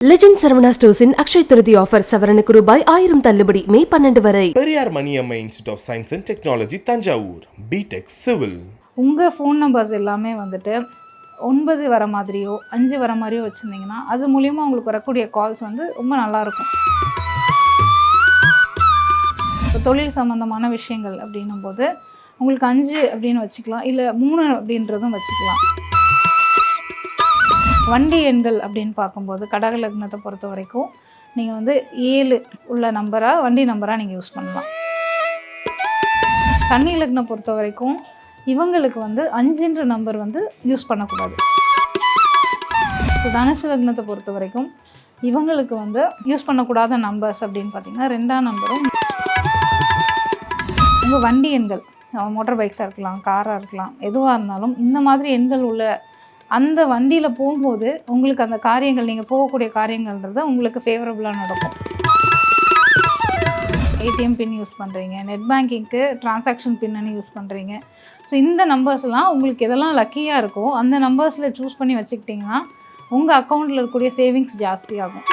Legend Saravana ஸ்டோர்ஸின் Akshay Tritiya offer சவரனுக்கு ரூபாய் ஆயிரம் தள்ளுபடி மே பன்னெண்டு வரை Periyar Maniammai institute of science and technology Thanjavur B Tech civil உங்கள் ஃபோன் நம்பர்ஸ் எல்லாமே வந்துட்டு ஒன்பது வர மாதிரியோ அஞ்சு வர மாதிரியோ வச்சுருந்தீங்கன்னா அது மூலியமாக உங்களுக்கு வரக்கூடிய கால்ஸ் வந்து ரொம்ப நல்லாயிருக்கும். இப்போ தொழில் சம்மந்தமான விஷயங்கள் அப்படின்னும் போது உங்களுக்கு அஞ்சு அப்படின்னு வச்சுக்கலாம் இல்லை மூணு அப்படின்றதும் வச்சுக்கலாம். வண்டி எண்கள் அப்படின்னு பார்க்கும்போது கடக லக்னத்தை பொறுத்த வரைக்கும் நீங்கள் வந்து ஏழு உள்ள நம்பராக வண்டி நம்பராக நீங்கள் யூஸ் பண்ணலாம். கன்னி லக்னம் பொறுத்த வரைக்கும் இவங்களுக்கு வந்து அஞ்சுன்ற நம்பர் வந்து யூஸ் பண்ணக்கூடாது. இப்போ தனுசு லக்னத்தை பொறுத்த வரைக்கும் இவங்களுக்கு வந்து யூஸ் பண்ணக்கூடாத நம்பர்ஸ் அப்படின்னு பார்த்தீங்கன்னா ரெண்டாம் நம்பரும் உங்கள் வண்டி எண்கள் மோட்டார் பைக்ஸாக இருக்கலாம் காராக இருக்கலாம் எதுவாக இருந்தாலும் இந்த மாதிரி எண்கள் உள்ள அந்த வண்டியில் போகும்போது உங்களுக்கு அந்த காரியங்கள் நீங்கள் போகக்கூடிய காரியங்கள்ன்றது உங்களுக்கு ஃபேவரபுளாக நடக்கும். ஏடிஎம் பின் யூஸ் பண்ணுறீங்க நெட் பேங்கிங்க்கு டிரான்சாக்ஷன் பின்னு யூஸ் பண்ணுறீங்க ஸோ இந்த நம்பர்ஸ்லாம் உங்களுக்கு எதெல்லாம் லக்கியாக இருக்கோ அந்த நம்பர்ஸில் சூஸ் பண்ணி வச்சுக்கிட்டிங்கன்னா உங்கள் அக்கௌண்ட்டில் இருக்கக்கூடிய சேவிங்ஸ் ஜாஸ்தியாகும்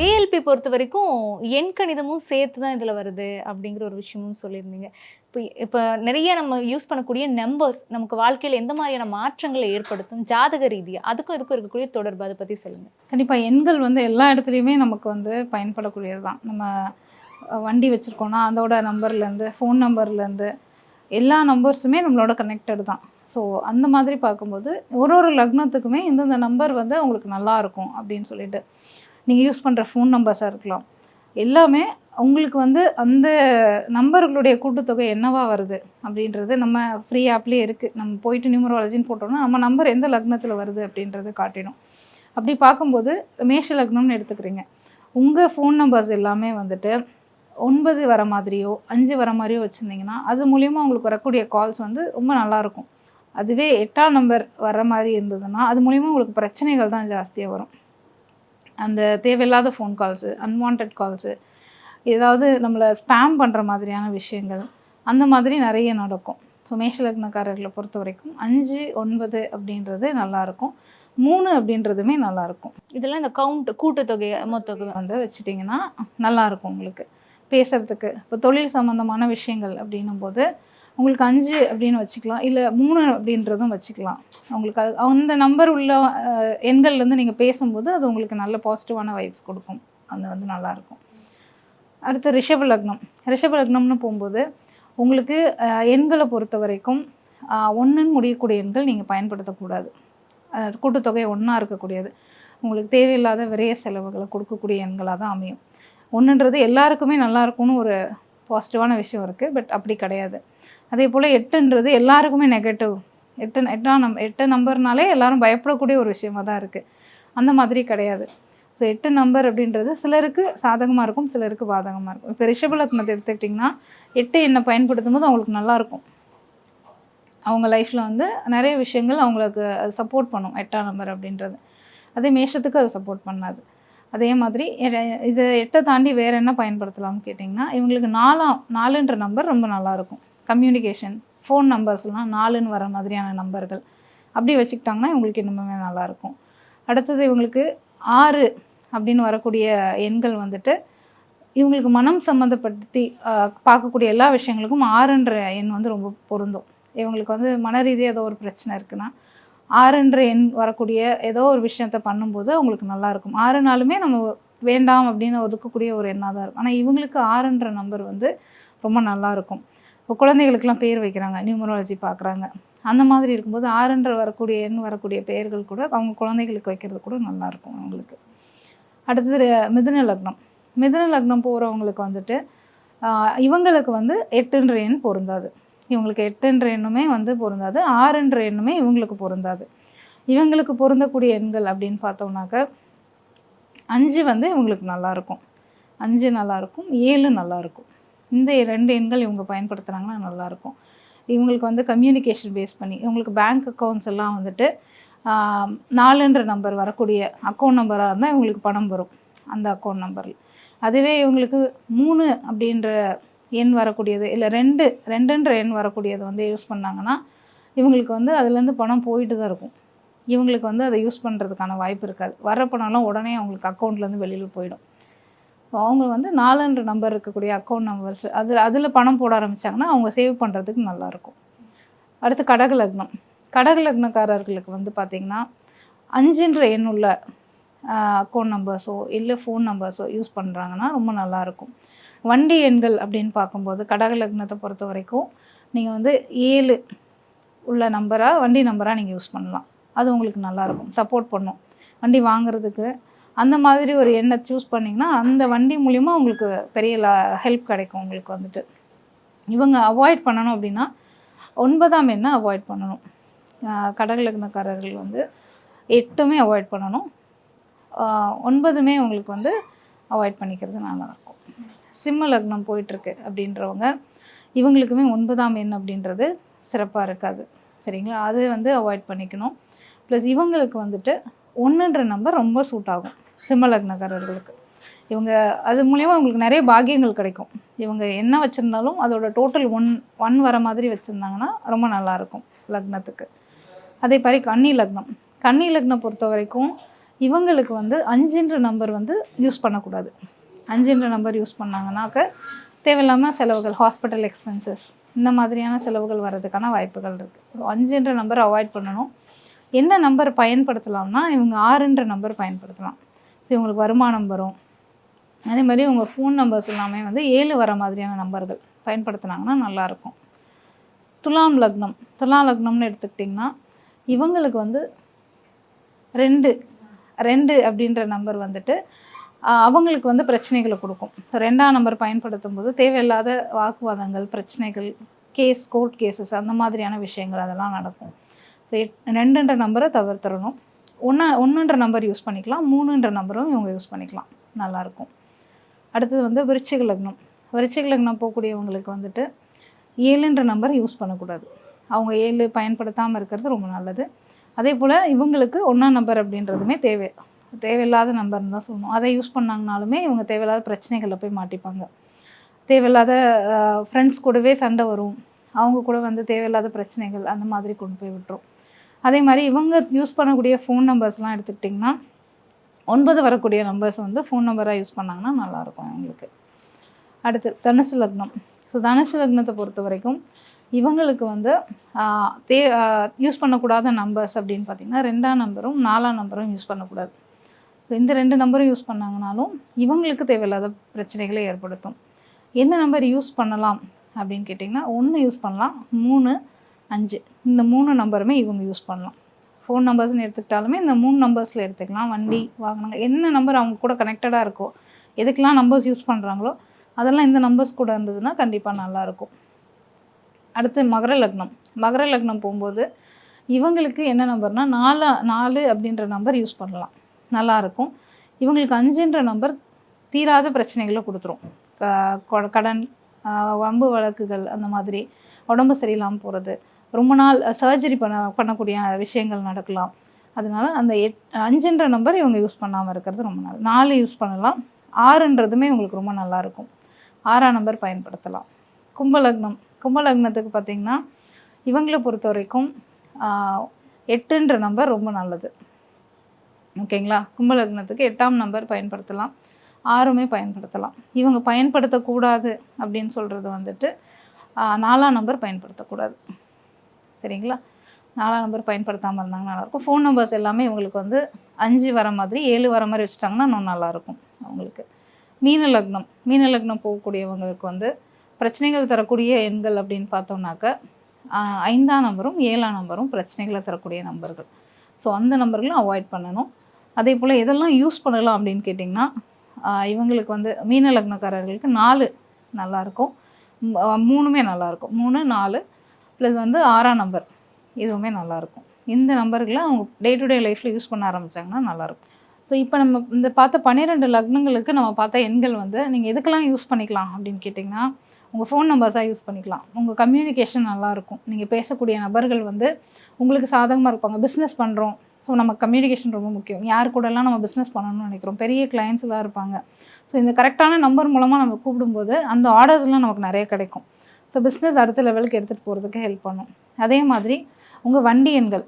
ஏஎல்பி பொறுத்த வரைக்கும் எண் கணிதமும் சேர்த்து தான் இதில் வருது அப்படிங்கிற ஒரு விஷயமும் சொல்லியிருந்தீங்க. இப்போ இப்போ நிறைய நம்ம யூஸ் பண்ணக்கூடிய நம்பர்ஸ் நமக்கு வாழ்க்கையில் எந்த மாதிரியான மாற்றங்களை ஏற்படுத்தும்? ஜாதக ரீதியாக அதுக்கும் இதுக்கும் இருக்கக்கூடிய தொடர்பு அதை பற்றி சொல்லுங்கள் கண்டிப்பாக எண்கள் வந்து எல்லா இடத்துலையுமே நமக்கு வந்து பயன்படக்கூடியது தான். நம்ம வண்டி வச்சுருக்கோன்னா அதோட நம்பர்லேருந்து ஃபோன் நம்பர்லேருந்து எல்லா நம்பர்ஸுமே நம்மளோட கனெக்டட் தான். ஸோ அந்த மாதிரி பார்க்கும்போது ஒரு ஒரு லக்னத்துக்குமே இந்தந்த நம்பர் வந்து உங்களுக்கு நல்லாயிருக்கும் அப்படின்னு சொல்லிட்டு. நீங்கள் யூஸ் பண்ணுற ஃபோன் நம்பர்ஸாக இருக்கலாம். எல்லாமே உங்களுக்கு வந்து அந்த நம்பர்களுடைய கூட்டுத்தொகை என்னவா வருது அப்படின்றது நம்ம ஃப்ரீ ஆப்லேயே இருக்குது நம்ம போயிட்டு நியூமராலஜின்னு போட்டோம்னா நம்ம நம்பர் எந்த லக்னத்தில் வருது அப்படின்றது காட்டிடும். அப்படி பார்க்கும்போது மேஷ லக்னம்னு எடுத்துக்கிறீங்க. உங்கள் ஃபோன் நம்பர்ஸ் எல்லாமே வந்துட்டு ஒன்பது வர மாதிரியோ அஞ்சு வர மாதிரியோ வச்சுருந்தீங்கன்னா அது மூலயமா உங்களுக்கு வரக்கூடிய கால்ஸ் வந்து ரொம்ப நல்லாயிருக்கும் அதுவே எட்டாம் நம்பர் வர மாதிரி இருந்ததுன்னா அது மூலிமா உங்களுக்கு பிரச்சனைகள் தான் ஜாஸ்தியாக வரும். அந்த தேவையில்லாத ஃபோன் கால்ஸு அன்வான்ட் கால்ஸு ஏதாவது நம்மளை ஸ்பேம் பண்ணுற மாதிரியான விஷயங்கள் அந்த மாதிரி நிறைய நடக்கும். ஸோ மேஷலக்னக்காரர்களை பொறுத்த வரைக்கும் அஞ்சு ஒன்பது அப்படின்றது நல்லாயிருக்கும். மூணு அப்படின்றதுமே நல்லாயிருக்கும். இதெல்லாம் இந்த கவுண்ட் கூட்டுத்தொகை மொத்தொகை வந்து வச்சுட்டிங்கன்னா நல்லாயிருக்கும் உங்களுக்கு. பேசுகிறதுக்கு இப்போ தொழில் சம்மந்தமான விஷயங்கள் அப்படின்னும் போது உங்களுக்கு அஞ்சு அப்படின்னு வச்சுக்கலாம். இல்லை மூணு அப்படின்றதும் வச்சுக்கலாம். உங்களுக்கு அது அந்த நம்பர் உள்ள எண்கள்லேருந்து நீங்கள் பேசும்போது அது உங்களுக்கு நல்ல பாசிட்டிவான வைப்ஸ் கொடுக்கும். அது வந்து நல்லாயிருக்கும் அடுத்து ரிஷப லக்னம். ரிஷப லக்னம்னு போகும்போது உங்களுக்கு எண்களை பொறுத்த வரைக்கும் ஒன்றுன்னு முடியக்கூடிய எண்கள் நீங்கள் பயன்படுத்தக்கூடாது. கூட்டுத்தொகை ஒன்றா இருக்கக்கூடியது. உங்களுக்கு தேவையில்லாத விரைய செலவுகளை கொடுக்கக்கூடிய எண்களாக தான் அமையும். ஒன்றுன்றது எல்லாருக்குமே நல்லா இருக்கும்னு ஒரு பாசிட்டிவான விஷயம் இருக்குது பட் அப்படி கிடையாது. அதே போல் எட்டுன்றது எல்லாருக்குமே நெகட்டிவ் எட்டு எட்டாம் நம் எட்டு நம்பர்னாலே எல்லாரும் பயப்படக்கூடிய ஒரு விஷயமா தான் இருக்குது அந்த மாதிரி கிடையாது. ஸோ எட்டு நம்பர் அப்படின்றது சிலருக்கு சாதகமாக இருக்கும் சிலருக்கு பாதகமாக இருக்கும். இப்போ ரிஷபலக்னத்தை எடுத்துக்கிட்டிங்கன்னா எட்டு எண்ணை பயன்படுத்தும் போது அவங்களுக்கு நல்லாயிருக்கும் அவங்க லைஃப்பில் வந்து நிறைய விஷயங்கள் அவங்களுக்கு அது சப்போர்ட் பண்ணும் எட்டாம் நம்பர் அப்படின்றது. அதே மேஷத்துக்கு அது சப்போர்ட் பண்ணாது. அதே மாதிரி இதை இது எட்டை தாண்டி வேறு என்ன பயன்படுத்தலாம்னு கேட்டிங்கன்னா இவங்களுக்கு நாலாம் நாலுன்ற நம்பர் ரொம்ப நல்லாயிருக்கும் கம்யூனிகேஷன் ஃபோன் நம்பர்ஸ்லாம் நாலுன்னு வர மாதிரியான நம்பர்கள். அப்படி வச்சுக்கிட்டாங்கன்னா இவங்களுக்கு இன்னுமே நல்லாயிருக்கும். அடுத்தது இவங்களுக்கு ஆறு அப்படின்னு வரக்கூடிய எண்கள் வந்துட்டு இவங்களுக்கு மனம் சம்மந்தப்படுத்தி பார்க்கக்கூடிய எல்லா விஷயங்களுக்கும் ஆறுன்ற எண் வந்து ரொம்ப பொருந்தும். இவங்களுக்கு வந்து மன ரீதியாக ஏதோ ஒரு பிரச்சனை இருக்குன்னா ஆறுன்ற எண் வரக்கூடிய ஏதோ ஒரு விஷயத்த பண்ணும்போது அவங்களுக்கு நல்லாயிருக்கும். ஆறுனாலுமே ஆறு நாளுமே நம்ம வேண்டாம் அப்படின்னு ஒதுக்கக்கூடிய ஒரு எண்ணாக தான் இருக்கும். ஆனால் இவங்களுக்கு ஆறுன்ற நம்பர் வந்து ரொம்ப நல்லா இருக்கும் இப்போ குழந்தைகளுக்கெல்லாம் பேர் வைக்கிறாங்க நியூமராலஜி பார்க்குறாங்க அந்த மாதிரி இருக்கும்போது ஆறுன்ற வரக்கூடிய எண் வரக்கூடிய பெயர்கள் கூட அவங்க குழந்தைகளுக்கு வைக்கிறது கூட நல்லாயிருக்கும் அவங்களுக்கு. அடுத்தது ர- மிதுன லக்னம். மிதுன லக்னம் போகிறவங்களுக்கு வந்துட்டு இவங்களுக்கு வந்து எட்டுன்ற எண் பொருந்தாது. இவங்களுக்கு எட்டுன்ற எண்ணுமே வந்து பொருந்தாது ஆறுன்ற எண்ணுமே இவங்களுக்கு பொருந்தாது. இவங்களுக்கு பொருந்தக்கூடிய எண்கள் அப்படின்னு பார்த்தோம்னாக்க அஞ்சு வந்து இவங்களுக்கு நல்லாயிருக்கும் அஞ்சு நல்லா இருக்கும் ஏழு நல்லாயிருக்கும் இந்த ரெண்டு எண்கள் இவங்க பயன்படுத்துனாங்கன்னா நல்லாயிருக்கும். இவங்களுக்கு வந்து கம்யூனிகேஷன் பேஸ் பண்ணி இவங்களுக்கு பேங்க் அக்கௌண்ட்ஸ் எல்லாம் வந்துட்டு நாலுன்ற நம்பர் வரக்கூடிய அக்கௌண்ட் நம்பராக இருந்தால் இவங்களுக்கு பணம் வரும் அந்த அக்கௌண்ட் நம்பரில் அதுவே இவங்களுக்கு மூணு அப்படின்ற எண் வரக்கூடியது இல்லை ரெண்டு ரெண்டுன்ற எண் வரக்கூடியது வந்து யூஸ் பண்ணாங்கன்னா இவங்களுக்கு வந்து அதுலேருந்து பணம் போயிட்டு தான் இருக்கும். இவங்களுக்கு வந்து அதை யூஸ் பண்ணுறதுக்கான வாய்ப்பு இருக்காது. வர பணம்லாம் உடனே அவங்களுக்கு அக்கௌண்ட்லேருந்து வெளியில் போயிடும். அவங்க வந்து நாலுன்ற நம்பர் இருக்கக்கூடிய அக்கௌண்ட் நம்பர்ஸ் அது அதில் பணம் போட ஆரம்பித்தாங்கன்னா அவங்க சேவ் பண்ணுறதுக்கு நல்லாயிருக்கும் அடுத்து கடக லக்னம். கடக லக்னக்காரர்களுக்கு வந்து பார்த்திங்கன்னா அஞ்சுன்ற எண்ணுள்ள அக்கௌண்ட் நம்பர்ஸோ இல்லை ஃபோன் நம்பர்ஸோ யூஸ் பண்ணுறாங்கன்னா ரொம்ப நல்லாயிருக்கும் வண்டி எண்கள் அப்படின்னு பார்க்கும்போது கடக லக்னத்தை பொறுத்த வரைக்கும் நீங்கள் வந்து ஏழு உள்ள நம்பராக வண்டி நம்பராக நீங்கள் யூஸ் பண்ணலாம். அது உங்களுக்கு நல்லாயிருக்கும் சப்போர்ட் பண்ணும். வண்டி வாங்குறதுக்கு அந்த மாதிரி ஒரு எண்ணை சூஸ் பண்ணிங்கன்னா அந்த வண்டி மூலிமா உங்களுக்கு பெரிய ஹெல்ப் கிடைக்கும் உங்களுக்கு வந்துட்டு. இவங்க அவாய்ட் பண்ணணும் அப்படின்னா ஒன்பதாம் எண்ணை அவாய்ட் பண்ணணும். ஆஹ் லக்னக்காரர்கள் வந்து எட்டுமே அவாய்ட் பண்ணணும். ஒன்பதுமே உங்களுக்கு வந்து அவாய்ட் பண்ணிக்கிறது நல்லாயிருக்கும் சிம்ம லக்னம் போயிட்டுருக்கு அப்படின்றவங்க இவங்களுக்குமே ஒன்பதாம் எண் அப்படின்றது சிறப்பாக இருக்காது. சரிங்களா? அது வந்து அவாய்ட் பண்ணிக்கணும். ப்ளஸ் இவங்களுக்கு வந்துட்டு ஒன்றுன்ற நம்பர் ரொம்ப சூட் ஆகும். சிம்மலக்னக்காரர்களுக்கு. இவங்க அது மூலயமா அவங்களுக்கு நிறைய பாகியங்கள் கிடைக்கும். இவங்க என்ன வச்சுருந்தாலும் அதோட டோட்டல் ஒன் ஒன் வர மாதிரி வச்சுருந்தாங்கன்னா ரொம்ப நல்லாயிருக்கும் லக்னத்துக்கு. அதே மாதிரி கன்னி லக்னம். கன்னி லக்னம் பொறுத்த வரைக்கும் இவங்களுக்கு வந்து அஞ்சுன்ற நம்பர் வந்து யூஸ் பண்ணக்கூடாது. அஞ்சுன்ற நம்பர் யூஸ் பண்ணாங்கன்னாக்க தேவையில்லாமல் செலவுகள் ஹாஸ்பிட்டல் எக்ஸ்பென்சஸ் இந்த மாதிரியான செலவுகள் வர்றதுக்கான வாய்ப்புகள் இருக்குது அஞ்சுன்ற நம்பர் அவாய்ட் பண்ணணும். என்ன நம்பர் பயன்படுத்தலாம்னா இவங்க ஆறுன்ற நம்பர் பயன்படுத்தலாம். ஸோ இவங்களுக்கு வருமானம் வரும். அதே மாதிரி உங்கள் ஃபோன் நம்பர்ஸ் எல்லாமே வந்து ஏழு வர மாதிரியான நம்பர்கள் பயன்படுத்துனாங்கன்னா நல்லாயிருக்கும் துலாம் லக்னம் துலாம் லக்னம்னு எடுத்துக்கிட்டிங்கன்னா இவங்களுக்கு வந்து ரெண்டு ரெண்டு அப்படின்ற நம்பர் வந்துட்டு அவங்களுக்கு வந்து பிரச்சனைகளை கொடுக்கும். ஸோ ரெண்டாம் நம்பர் பயன்படுத்தும் போது தேவையில்லாத வாக்குவாதங்கள் பிரச்சனைகள் கேஸ் கோர்ட் கேசஸ் அந்த மாதிரியான விஷயங்கள் அதெல்லாம் நடக்கும். ஸோ ரெண்டுன்ற நம்பரை தவிர்த்துடணும். ஒன்று ஒன்றுன்ற நம்பர் யூஸ் பண்ணிக்கலாம் மூணுன்ற நம்பரும் இவங்க யூஸ் பண்ணிக்கலாம். நல்லாயிருக்கும் அடுத்தது வந்து விருச்சிக லக்னம். விருச்சிக லக்னம் போகக்கூடியவங்களுக்கு வந்துட்டு ஏழுன்ற நம்பர் யூஸ் பண்ணக்கூடாது. அவங்க ஏழு பயன்படுத்தாமல் இருக்கிறது ரொம்ப நல்லது. அதே போல் இவங்களுக்கு ஒன்றாம் நம்பர் அப்படின்றதுமே தேவை. தேவையில்லாத நம்பர்னு தான் சொல்லணும். அதை யூஸ் பண்ணாங்கனாலுமே இவங்க தேவையில்லாத பிரச்சனைகளில் போய் மாட்டிப்பாங்க. தேவையில்லாத ஃப்ரெண்ட்ஸ் கூடவே சண்டை வரும். அவங்க கூட வந்து தேவையில்லாத பிரச்சனைகள் அந்த மாதிரி கொண்டு போய் விட்டுரும். அதே மாதிரி இவங்க யூஸ் பண்ணக்கூடிய ஃபோன் நம்பர்ஸ்லாம் எடுத்துக்கிட்டிங்கன்னா ஒன்பது வரக்கூடிய நம்பர்ஸ் வந்து ஃபோன் நம்பராக யூஸ் பண்ணாங்கன்னா நல்லாயிருக்கும் அவங்களுக்கு அடுத்து தனுசு லக்னம். ஸோ தனுசு லக்னத்தை பொறுத்த வரைக்கும் இவங்களுக்கு வந்து தே யூஸ் பண்ணக்கூடாத நம்பர்ஸ் அப்படின்னு பார்த்தீங்கன்னா ரெண்டாம் நம்பரும் நாலாம் நம்பரும் யூஸ் பண்ணக்கூடாது. ஸோ இந்த ரெண்டு நம்பரும் யூஸ் பண்ணாங்கனாலும் இவங்களுக்கு தேவையில்லாத பிரச்சனைகளை ஏற்படுத்தும். எந்த நம்பர் யூஸ் பண்ணலாம் அப்படின்னு கேட்டிங்கன்னா ஒன்று யூஸ் பண்ணலாம் மூணு அஞ்சு. இந்த மூணு நம்பருமே இவங்க யூஸ் பண்ணலாம். ஃபோன் நம்பர்ஸ்னு எடுத்துக்கிட்டாலுமே இந்த மூணு நம்பர்ஸில் எடுத்துக்கலாம். வண்டி வாகனங்கள் என்ன நம்பர் அவங்க கூட கனெக்டடாக இருக்கோ எதுக்கெல்லாம் நம்பர்ஸ் யூஸ் பண்ணுறாங்களோ அதெல்லாம் இந்த நம்பர்ஸ் கூட இருந்ததுன்னா கண்டிப்பாக நல்லாயிருக்கும் அடுத்து மகர லக்னம். மகர லக்னம் போகும்போது இவங்களுக்கு என்ன நம்பர்னால் நாலு நாலு அப்படின்ற நம்பர் யூஸ் பண்ணலாம். நல்லாயிருக்கும் இவங்களுக்கு அஞ்சுன்ற நம்பர் தீராத பிரச்சனைகளை கொடுத்துரும். க- கொ- கடன் வம்பு வழக்குகள் அந்த மாதிரி உடம்பு சரியில்லாமல் போகிறது ரொம்ப நாள் சர்ஜரி பண்ண பண்ணக்கூடிய விஷயங்கள் நடக்கலாம். அதனால அந்த எட் அஞ்சுன்ற நம்பர் இவங்க யூஸ் பண்ணாமல் இருக்கிறது ரொம்ப நல்லது. நாலு யூஸ் பண்ணலாம். ஆறுன்றதுமே உங்களுக்கு ரொம்ப நல்லாயிருக்கும் ஆறாம் நம்பர் பயன்படுத்தலாம். கும்பலக்னம் கும்பலக்னத்துக்கு பார்த்தீங்கன்னா இவங்களை பொறுத்த வரைக்கும் எட்டுன்ற நம்பர் ரொம்ப நல்லது. ஓகேங்களா கும்பலக்னத்துக்கு எட்டாம் நம்பர் பயன்படுத்தலாம். ஆறுமே பயன்படுத்தலாம். இவங்க பயன்படுத்தக்கூடாது அப்படின்னு சொல்கிறது வந்துட்டு நாலாம் நம்பர் பயன்படுத்தக்கூடாது. சரிங்களா? நாலாம் நம்பர் பயன்படுத்தாமல் இருந்தாங்கன்னா நல்லாயிருக்கும். ஃபோன் நம்பர்ஸ் எல்லாமே இவங்களுக்கு வந்து அஞ்சு வர மாதிரி ஏழு வர மாதிரி வச்சுட்டாங்கன்னா இன்னும் நல்லாயிருக்கும் அவங்களுக்கு. மீன லக்னம். மீன லக்னம் போகக்கூடியவங்களுக்கு வந்து பிரச்சனைகள் தரக்கூடிய எண்கள் அப்படின்னு பார்த்தோம்னாக்க ஐந்தாம் நம்பரும் ஏழாம் நம்பரும் பிரச்சனைகளை தரக்கூடிய நம்பர்கள். ஸோ அந்த நம்பர்களும் அவாய்ட் பண்ணணும். அதே போல் எதெல்லாம் யூஸ் பண்ணலாம் அப்படின்னு கேட்டிங்கன்னா இவங்களுக்கு வந்து மீன லக்னக்காரர்களுக்கு நாலு நல்லாயிருக்கும். மூணுமே நல்லாயிருக்கும். மூணு நாலு ப்ளஸ் வந்து ஆறாம் நம்பர் இதுவுமே நல்லாயிருக்கும் இந்த நம்பர்களை அவங்க டே டு டே லைஃப்பில் யூஸ் பண்ண ஆரம்பித்தாங்கன்னா நல்லாயிருக்கும் ஸோ இப்போ நம்ம இந்த பார்த்த பன்னிரெண்டு லக்னங்களுக்கு நம்ம பார்த்த எண்கள் வந்து நீங்கள் எதுக்கெல்லாம் யூஸ் பண்ணிக்கலாம் அப்படின்னு கேட்டிங்கன்னா உங்கள் ஃபோன் நம்பர்ஸாக யூஸ் பண்ணிக்கலாம். உங்கள் கம்யூனிகேஷன் நல்லாயிருக்கும் நீங்கள் பேசக்கூடிய நபர்கள் வந்து உங்களுக்கு சாதகமாக இருப்பாங்க. பிஸ்னஸ் பண்ணுறோம் ஸோ நம்ம கம்யூனிகேஷன் ரொம்ப முக்கியம். யார் கூடலாம் நம்ம பிஸ்னஸ் பண்ணணும்னு நினைக்கிறோம். பெரிய கிளைண்ட்ஸ் தான் இருப்பாங்க. ஸோ இந்த கரெக்டான நம்பர் மூலமாக நம்ம கூப்பிடும்போது அந்த ஆர்டர்ஸ்லாம் நமக்கு நிறைய கிடைக்கும். ஸோ பிஸ்னஸ் அடுத்த லெவலுக்கு எடுத்துகிட்டு போகிறதுக்கு ஹெல்ப் பண்ணும். அதே மாதிரி உங்கள் வண்டி எண்கள்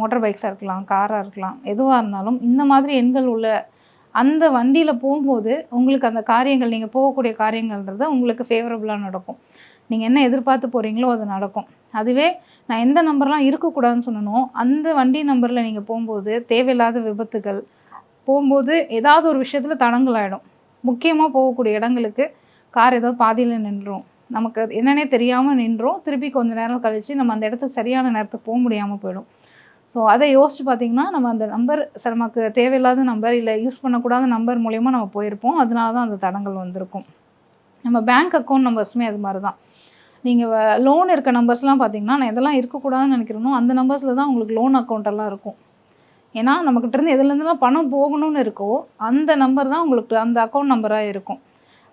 மோட்டார் பைக்ஸாக இருக்கலாம் காராக இருக்கலாம் எதுவாக இருந்தாலும் இந்த மாதிரி எண்கள் உள்ள அந்த வண்டியில் போகும்போது உங்களுக்கு அந்த காரியங்கள் நீங்கள் போகக்கூடிய காரியங்கள்ன்றது உங்களுக்கு ஃபேவரபுளாக நடக்கும். நீங்கள் என்ன எதிர்பார்த்து போகிறீங்களோ அது நடக்கும். அதுவே நான் எந்த நம்பர்லாம் இருக்கக்கூடாதுன்னு சொன்னனோ அந்த வண்டி நம்பரில் நீங்கள் போகும்போது தேவையில்லாத விபத்துகள் போகும்போது ஏதாவது ஒரு விஷயத்தில் தடங்கல் ஆகிடும் முக்கியமாக போகக்கூடிய இடங்களுக்கு கார் ஏதோ பாதியில் நின்றுடும் நமக்கு அது என்னன்னே தெரியாமல் நின்றோம். திருப்பி கொஞ்சம் நேரம் கழித்து நம்ம அந்த இடத்துக்கு சரியான நேரத்துக்கு போக முடியாமல் போயிடும். ஸோ அதை யோசிச்சு பார்த்தீங்கன்னா நம்ம அந்த நம்பர் சார் நமக்கு தேவையில்லாத நம்பர் இல்லை யூஸ் பண்ணக்கூடாத நம்பர் மூலயமா நம்ம போயிருப்போம். அதனால தான் அந்த தடங்கள் வந்திருக்கும். நம்ம பேங்க் அக்கௌண்ட் நம்பர்ஸுமே அது மாதிரி தான் நீங்கள் லோன் இருக்க நம்பர்ஸ்லாம் பார்த்தீங்கன்னா நான் எதெல்லாம் இருக்கக்கூடாதுன்னு நினைக்கிறேனோ அந்த நம்பர்ஸில் தான் உங்களுக்கு லோன் அக்கௌண்ட்டெல்லாம் இருக்கும். ஏன்னா நம்மக்கிட்ட இருந்து எதுலேருந்துலாம் பணம் போகணும்னு இருக்கோ அந்த நம்பர் தான் உங்களுக்கு அந்த அக்கௌண்ட் நம்பராக இருக்கும்.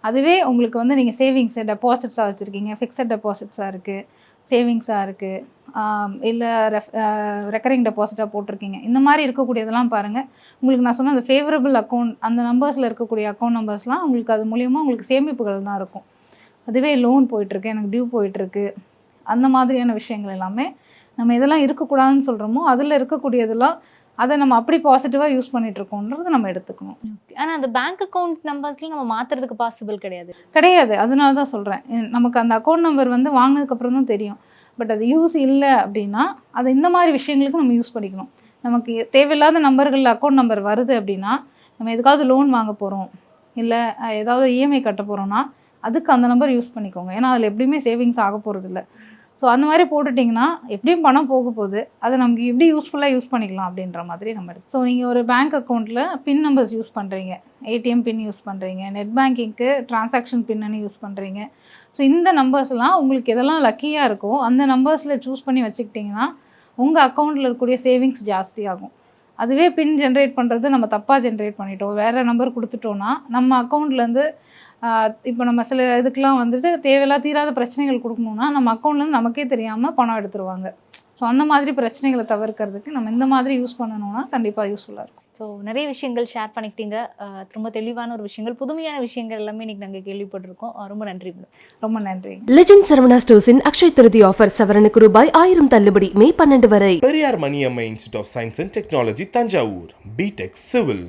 அதுவே உங்களுக்கு வந்து நீங்கள் சேவிங்ஸு டெபாசிட்ஸாக வச்சுருக்கீங்க ஃபிக்ஸட் டெபாசிட்ஸாக இருக்குது சேவிங்ஸாக இருக்குது இல்லை ரெஃப் ரெக்கரிங் டெபாசிட்டாக போட்டிருக்கீங்க. இந்த மாதிரி இருக்கக்கூடியதெல்லாம் பாருங்கள் உங்களுக்கு நான் சொன்ன அந்த ஃபேவரபிள் அக்கௌண்ட் அந்த நம்பர்ஸில் இருக்கக்கூடிய அக்கௌண்ட் நம்பர்ஸ்லாம் உங்களுக்கு அது மூலியமாக உங்களுக்கு சேமிப்புகள் தான் இருக்கும். அதுவே லோன் போயிட்டுருக்கு எனக்கு டியூ போயிட்டுருக்கு. அந்த மாதிரியான விஷயங்கள் எல்லாமே நம்ம எதெல்லாம் இருக்கக்கூடாதுன்னு சொல்கிறோமோ அதில் இருக்கக்கூடியதெல்லாம் அதை நம்ம அப்படி பாசிட்டிவாக யூஸ் பண்ணிட்டு இருக்கோன்றதை நம்ம எடுத்துக்கணும். ஆனா அந்த பேங்க் அக்கவுண்ட் நம்பர்ஸ்ல நம்ம மாத்துறதுக்கு பாசிபிள் கிடையாது. கிடையாது. அதனால தான் சொல்கிறேன் நமக்கு அந்த அக்கௌண்ட் நம்பர் வந்து வாங்கினதுக்கப்புறம் தான் தெரியும். பட் அது யூஸ் இல்லை அப்படின்னா அதை இந்த மாதிரி விஷயங்களுக்கு நம்ம யூஸ் பண்ணிக்கணும். நமக்கு தேவையில்லாத நம்பர்களில் அக்கௌண்ட் நம்பர் வருது அப்படின்னா நம்ம எதுக்காவது லோன் வாங்க போகிறோம் இல்லை ஏதாவது இஎம்ஐ கட்ட போகிறோம்னா அதுக்கு அந்த நம்பர் யூஸ் பண்ணிக்கோங்க. ஏன்னா அதில் எப்படியுமே சேவிங்ஸ் ஆக போகிறது இல்லை ஸோ அந்த மாதிரி போட்டுட்டிங்கன்னா எப்படியும் பணம் போக போகுது. அதை நமக்கு எப்படி யூஸ்ஃபுல்லாக யூஸ் பண்ணிக்கலாம் அப்படின்ற மாதிரி நம்ம எடுத்து ஸோ நீங்கள் ஒரு பேங்க் அக்கௌண்ட்டில் பின் நம்பர்ஸ் யூஸ் பண்ணுறீங்க ஏடிஎம் பின் யூஸ் பண்ணுறீங்க நெட் பேங்கிங்க்கு டிரான்சாக்ஷன் பின்னு யூஸ் பண்ணுறீங்க ஸோ இந்த நம்பர்ஸ்லாம் உங்களுக்கு எதெல்லாம் லக்கியாக இருக்கோ அந்த நம்பர்ஸில் சூஸ் பண்ணி வச்சுக்கிட்டிங்கன்னா உங்கள் அக்கௌண்ட்டில் இருக்கக்கூடிய சேவிங்ஸ் ஜாஸ்தியாகும் அதுவே பின் ஜென்ரேட் பண்ணுறது நம்ம தப்பாக ஜென்ரேட் பண்ணிட்டோம். வேறு நம்பர் கொடுத்துட்டோன்னா நம்ம அக்கௌண்ட்லேருந்து இப்போ நம்ம சில இதுக்கெலாம் வந்துட்டு தேவையில்லா தீராத பிரச்சனைகள் கொடுக்கணுன்னா நம்ம அக்கௌண்ட்லேருந்து நமக்கே தெரியாமல் பணம் எடுத்துருவாங்க. ஸோ அந்த மாதிரி பிரச்சனைகளை தவிர்க்கிறதுக்கு நம்ம இந்த மாதிரி யூஸ் பண்ணணும்னா கண்டிப்பாக யூஸ்ஃபுல்லாக இருக்கும். ஸோ நிறைய விஷயங்கள் ஷேர் பண்ணிக்கிட்டீங்க. ரொம்ப தெளிவான ஒரு விஷயங்கள் புதுமையான விஷயங்கள் எல்லாமே இன்னைக்கு நாங்கள் கேள்விப்பட்டிருக்கோம். ரொம்ப நன்றி ரொம்ப நன்றி. லெஜண்ட் சரவணா ஸ்டோர்ஸின் அக்ஷய் திருதி ஆஃபர் சவரனுக்கு ரூபாய் ஆயிரம் தள்ளுபடி மே பன்னெண்டு வரை. Periyar Maniammai institute of science and technology Thanjavur. B Tech civil